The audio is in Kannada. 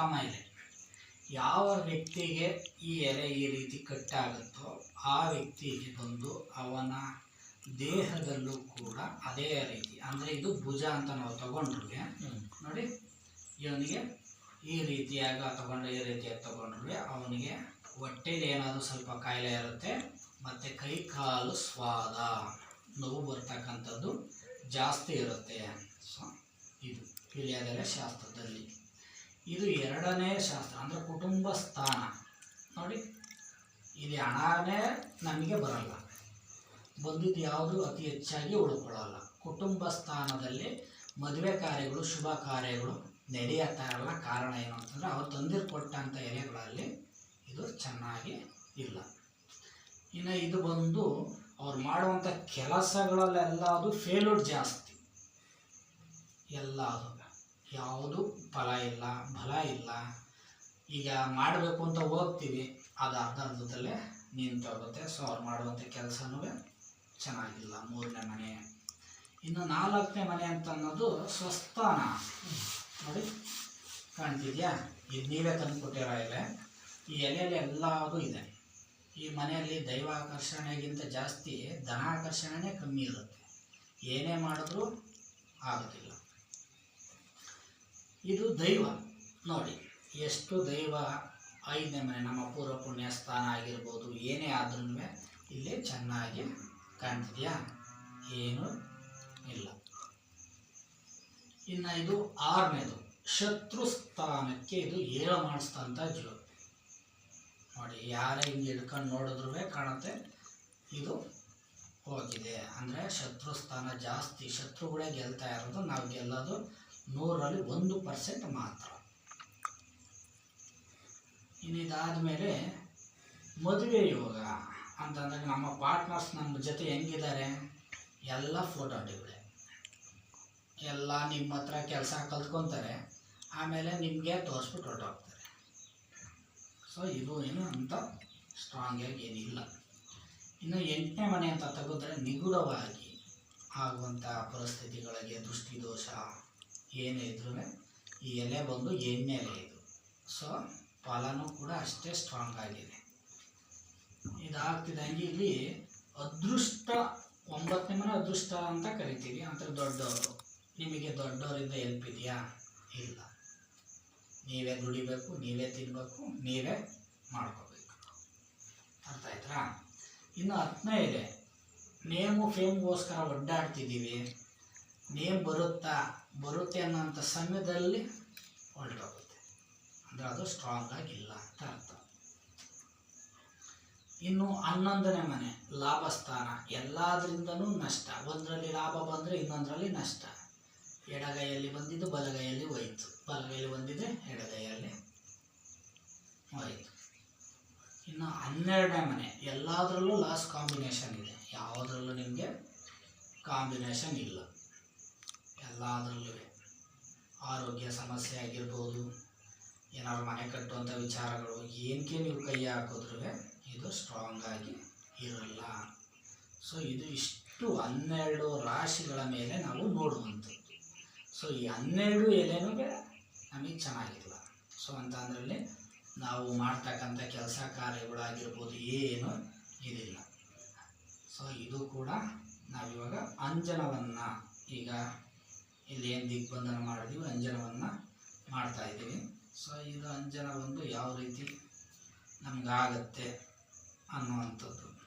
ಪ್ರಥಮ ಇದೆ ಯಾವ ವ್ಯಕ್ತಿಗೆ ಈ ಎಲೆ ಈ ರೀತಿ ಕಟ್ಟಾಗುತ್ತೋ ಆ ವ್ಯಕ್ತಿಗೆ ಬಂದು ಅವನ ದೇಹದಲ್ಲೂ ಕೂಡ ಅದೇ ರೀತಿ, ಅಂದರೆ ಇದು ಭುಜ ಅಂತ ನಾವು ತಗೊಂಡ್ರೆ ನೋಡಿ, ಇವನಿಗೆ ಈ ರೀತಿಯಾಗಿ ತಗೊಂಡ್ರೆ, ಈ ರೀತಿಯಾಗಿ ತಗೊಂಡ್ರೆ ಅವನಿಗೆ ಹೊಟ್ಟೆಲಿ ಏನಾದರೂ ಸ್ವಲ್ಪ ಕಾಯಿಲೆ ಇರುತ್ತೆ, ಮತ್ತು ಕೈ ಕಾಲು ಸ್ವಾದ, ನೋವು ಬರ್ತಕ್ಕಂಥದ್ದು ಜಾಸ್ತಿ ಇರುತ್ತೆ. ಸೊ, ಇದು ಇಳಿಯದೆಲೆ ಶಾಸ್ತ್ರದಲ್ಲಿ. ಇದು ಎರಡನೇ ಶಾಸ್ತ್ರ, ಅಂದರೆ ಕುಟುಂಬ ಸ್ಥಾನ. ನೋಡಿ, ಇಲ್ಲಿ ಹಣನೇ ನಮಗೆ ಬರಲ್ಲ. ಬಂದಿದ್ದು ಯಾವುದು ಅತಿ ಹೆಚ್ಚಾಗಿ ಉಳ್ಕೊಳ್ಳಲ್ಲ. ಕುಟುಂಬ ಸ್ಥಾನದಲ್ಲಿ ಮದುವೆ ಕಾರ್ಯಗಳು, ಶುಭ ಕಾರ್ಯಗಳು ನಡೆಯುತ್ತಾ ಇರಲ್ಲ ಕಾರಣ ಏನು ಅಂತಂದರೆ, ಅವ್ರು ತಂದಿರು ಕೊಟ್ಟಂಥ ಎಲೆಗಳಲ್ಲಿ ಇದು ಚೆನ್ನಾಗಿ ಇಲ್ಲ. ಇನ್ನು ಇದು ಬಂದು ಅವ್ರು ಮಾಡುವಂಥ ಕೆಲಸಗಳಲ್ಲೆಲ್ಲ ಅದು ಫೇಲ್ಯೂರ್ ಜಾಸ್ತಿ. ಎಲ್ಲ ಅದು. ಯಾವುದು ಫಲ ಇಲ್ಲ, ಬಲ ಇಲ್ಲ. ಈಗ ಮಾಡಬೇಕು ಅಂತ ಹೋಗ್ತೀವಿ, ಅದು ಅರ್ಧ ಅರ್ಧದಲ್ಲೇ ನಿಂತೋಗುತ್ತೆ ಸೊ ಅವ್ರು ಮಾಡುವಂಥ ಕೆಲಸನೂ ಚೆನ್ನಾಗಿಲ್ಲ. ಮೂರನೇ ಮನೆ. ಇನ್ನು ನಾಲ್ಕನೇ ಮನೆ ಅಂತ ಅನ್ನೋದು ಸ್ವಸ್ಥಾನ. ನೋಡಿ, ಕಾಣ್ತಿದ್ಯಾ? ಇದು ನೀವೇ ತಂದು ಕೊಟ್ಟಿರೋ ಈ ಎಲೆಯಲ್ಲಿ ಎಲ್ಲದೂ ಇದೆ. ಈ ಮನೆಯಲ್ಲಿ ದೈವಾಕರ್ಷಣೆಗಿಂತ ಜಾಸ್ತಿ ಧನಾಕರ್ಷಣೆನೇ ಕಮ್ಮಿ ಇರುತ್ತೆ. ಏನೇ ಮಾಡಿದ್ರೂ ಆಗೋದಿಲ್ಲ. ಇದು ದೈವ. ನೋಡಿ, ಎಷ್ಟು ದೈವ ಐದನೇ ಮನೆ ನಮ್ಮ ಪೂರ್ವ ಪುಣ್ಯ ಸ್ಥಾನ ಆಗಿರ್ಬೋದು, ಏನೇ ಆದ್ರೂ ಇಲ್ಲಿ ಚೆನ್ನಾಗಿ ಕಾಣ್ತಿದೆಯಾ? ಏನು ಇಲ್ಲ. ಇನ್ನು ಇದು ಆರನೇದು, ಶತ್ರು ಸ್ಥಾನಕ್ಕೆ ಇದು ಏಳು ಮಾಡಿಸ್ತಂಥ ಜೀವ. ನೋಡಿ, ಯಾರೇ ಹಿಂಗೆ ಹಿಡ್ಕೊಂಡು ನೋಡಿದ್ರೂ ಕಾಣುತ್ತೆ, ಇದು ಹೋಗಿದೆ. ಅಂದರೆ ಶತ್ರು ಸ್ಥಾನ ಜಾಸ್ತಿ, ಶತ್ರುಗಳೇ ಗೆಲ್ತಾ ಇರೋದು, ನಾವು ಗೆಲ್ಲೋದು ನೂರಲ್ಲಿ ಒಂದು ಪರ್ಸೆಂಟ್ ಮಾತ್ರ. ಇನ್ನಿದಾದ ಇದಾದಮೇಲೆ ಮದುವೆ ಯೋಗ ಅಂತಂದಾಗ ನಮ್ಮ ಪಾರ್ಟ್ನರ್ಸ್ ನಮ್ಮ ಜೊತೆ ಹೆಂಗಿದ್ದಾರೆ? ಎಲ್ಲ ಫೋಟೋ ಫೋಟೋಟಿಗಳೇ ಎಲ್ಲ ನಿಮ್ಮ ಹತ್ರ ಕೆಲಸ ಕಲ್ತ್ಕೊತಾರೆ. ಆಮೇಲೆ ನಿಮಗೆ ತೋರಿಸ್ಬಿಟ್ಟು ಹೊರಟೋಗ್ತಾರೆ. ಸೊ ಇದು ಏನು ಅಂತ ಸ್ಟ್ರಾಂಗಾಗಿ ಏನಿಲ್ಲ. ಇನ್ನು ಎಂಟನೇ ಮನೆ ಅಂತ ತೆಗೆದ್ರೆ ನಿಗೂಢವಾಗಿ ಆಗುವಂಥ ಪರಿಸ್ಥಿತಿಗಳಿಗೆ ದೃಷ್ಟಿದೋಷ ಏನೇ ಇದ್ರೂ ಈ ಎಲೆ ಬಂದು ಎಣ್ಣೆ ಎಲೆ ಇದು. ಸೊ ಫಲನೂ ಕೂಡ ಅಷ್ಟೇ ಸ್ಟ್ರಾಂಗ್ ಆಗಿದೆ. ಇದಾಗ್ತಿದ್ದಂಗೆ ಇಲ್ಲಿ ಅದೃಷ್ಟ, ಒಂಬತ್ತನೇ ಮನೆ ಅದೃಷ್ಟ ಅಂತ ಕರಿತೀವಿ. ಅಂದರೆ ದೊಡ್ಡವರು. ನಿಮಗೆ ದೊಡ್ಡವರಿಂದ ಹೆಲ್ಪ್ ಇದೆಯಾ? ಇಲ್ಲ. ನೀವೇ ದುಡಿಬೇಕು, ನೀವೇ ತಿನ್ನಬೇಕು ನೀವೇ ಮಾಡ್ಕೋಬೇಕು. ಅರ್ಥ ಆಯ್ತಾ? ಇನ್ನು ಹತ್ತನೇ ಇದೆ ನೇಮು, ಫೇಮ್ಗೋಸ್ಕರ ಒಡ್ಡಾಡ್ತಿದ್ದೀವಿ. ನೇಮ್ ಬರುತ್ತಾ? ಬರುತ್ತೆ ಅನ್ನೋಂಥ ಸಮಯದಲ್ಲಿ ಹೊರಟೋಗುತ್ತೆ. ಅಂದರೆ ಅದು ಸ್ಟ್ರಾಂಗ್ ಆಗಿಲ್ಲ ಅಂತ ಅರ್ಥ. ಇನ್ನು ಹನ್ನೊಂದನೇ ಮನೆ ಲಾಭ ಸ್ಥಾನ ಎಲ್ಲದರಿಂದನೂ ನಷ್ಟ. ಒಂದರಲ್ಲಿ ಲಾಭ ಬಂದರೆ ಇನ್ನೊಂದರಲ್ಲಿ ನಷ್ಟ. ಎಡಗೈಯಲ್ಲಿ ಬಂದಿದ್ದು ಬಲಗೈಯಲ್ಲಿ ಹೋಯಿತು. ಬಲಗೈಯಲ್ಲಿ ಬಂದಿದೆ ಎಡಗೈಯಲ್ಲಿ ಹೋಯಿತು. ಇನ್ನು ಹನ್ನೆರಡನೇ ಮನೆ, ಎಲ್ಲದರಲ್ಲೂ ಲಾಸ್ ಕಾಂಬಿನೇಷನ್ ಇದೆ. ಯಾವುದರಲ್ಲೂ ನಿಮಗೆ ಕಾಂಬಿನೇಷನ್ ಇಲ್ಲ. ಎಲ್ಲದರಲ್ಲೂ ಆರೋಗ್ಯ ಸಮಸ್ಯೆ ಆಗಿರ್ಬೋದು, ಏನಾದ್ರು ಮನೆ ಕಟ್ಟುವಂಥ ವಿಚಾರಗಳು ಏನಕ್ಕೆ ನೀವು ಕೈ ಹಾಕೋದ್ರು ಇದು ಸ್ಟ್ರಾಂಗ್ ಆಗಿ ಇರಲ್ಲ. ಸೊ ಇದು ಇಷ್ಟು ಹನ್ನೆರಡು ರಾಶಿಗಳ ಮೇಲೆ ನಾವು ನೋಡುವಂಥದ್ದು. ಸೊ ಈ ಹನ್ನೆರಡು ಎಲೆನೂ ನಮಗೆ ಚೆನ್ನಾಗಿಲ್ಲ. ಸೊ ಅಂತ ಅಂದ್ರಲ್ಲಿ ನಾವು ಮಾಡ್ತಕ್ಕಂಥ ಕೆಲಸ ಕಾರ್ಯಗಳಾಗಿರ್ಬೋದು ಏನು ಇದಿಲ್ಲ. ಸೊ ಇದು ಕೂಡ ನಾವಿವಾಗ ಅಂಜನವನ್ನು ಈಗ ಇಲ್ಲಿ ಏನು ದಿಗ್ಬಂಧನ ಮಾಡಿದೀವಿ ಅಂಜನವನ್ನು ಮಾಡ್ತಾ ಇದ್ದೀವಿ. ಸೊ ಇದು ಅಂಜನ ಒಂದು ಯಾವ ರೀತಿ ನಮಗಾಗತ್ತೆ ಅನ್ನುವಂಥದ್ದು.